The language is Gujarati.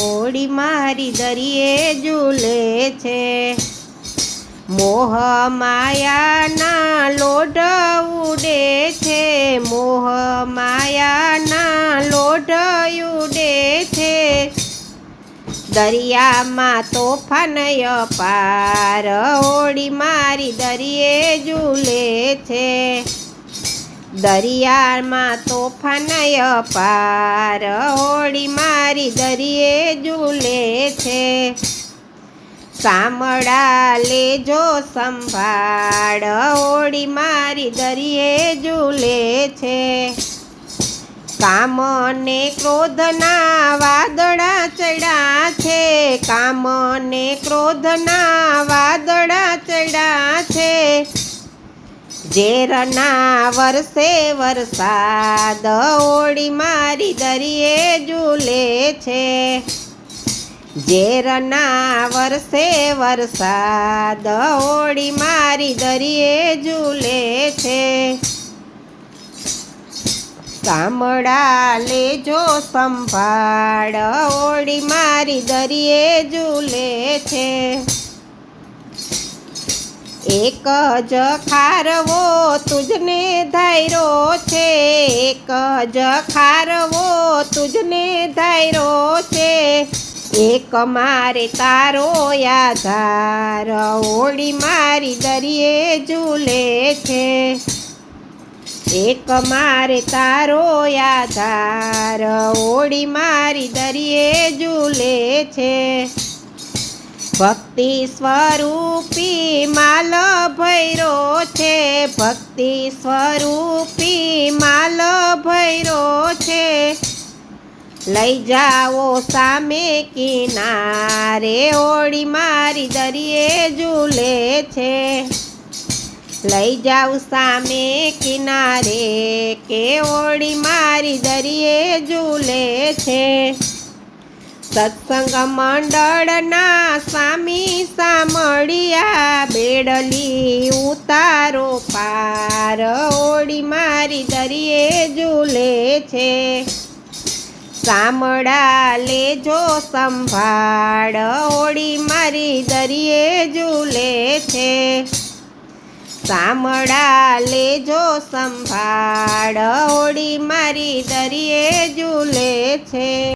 ઓડી મારી દરિયે ઝૂલે છે. મોહ માયાના લોઢ ઉડે છે. મોહ માયાના લોઢ ઉડે છે. દરિયામાં તોફાન પાર ઓડી મારી દરિયે ઝૂલે છે. દરિયામાં તોફાન પાર હોળી મારી દરિયે ઝૂલે છે. સામડા લેજો સંભાળ, હોળી મારી દરિયે ઝૂલે છે. કામ ને ક્રોધના વાદળા ચડ્યા છે. કામ ને ક્રોધના વાદળા ચડ્યા છે. ઝેરના વરસે વરસાદ ઓળી મારી દરિયે ઝૂલે છે. ઝેરના વરસે વરસાદ ઓળી મારી દરિયે ઝૂલે છે. સામડા લેજો સંભાળ, ઓળી મારી દરિયે ઝૂલે છે. એક જ ખારવો તુજને ધાયરો છે. એક જ ખારવો તુજને ધાયરો છે. એક મારે તારો યાધાર ઓડી મારી દરિયે ઝૂલે છે. એક મારે તારો યાધાર, ઓળી મારી દરિયે ઝૂલે છે. ભક્તિ સ્વરૂપી માલ ભૈરો છે. ભક્તિ સ્વરૂપી માલ ભૈરો છે. લઈ જાઓ સામે કિનારે ઓડી મારી દરિયે ઝૂલે છે. લઈ જાઉં સામે કિનારે, કે ઓડી મારી દરિયે ઝૂલે છે. સત્સંગ મંડળના સ્વામી સામળિયા બેડલી ઉતારો પાર ઓડી મારી દરિયે ઝૂલે છે. સામડા લેજો સંભાળ, ઓડી મારી દરિયે ઝૂલે છે. સામડા લેજો સંભાળ, ઓડી મારી દરિયે ઝૂલે છે.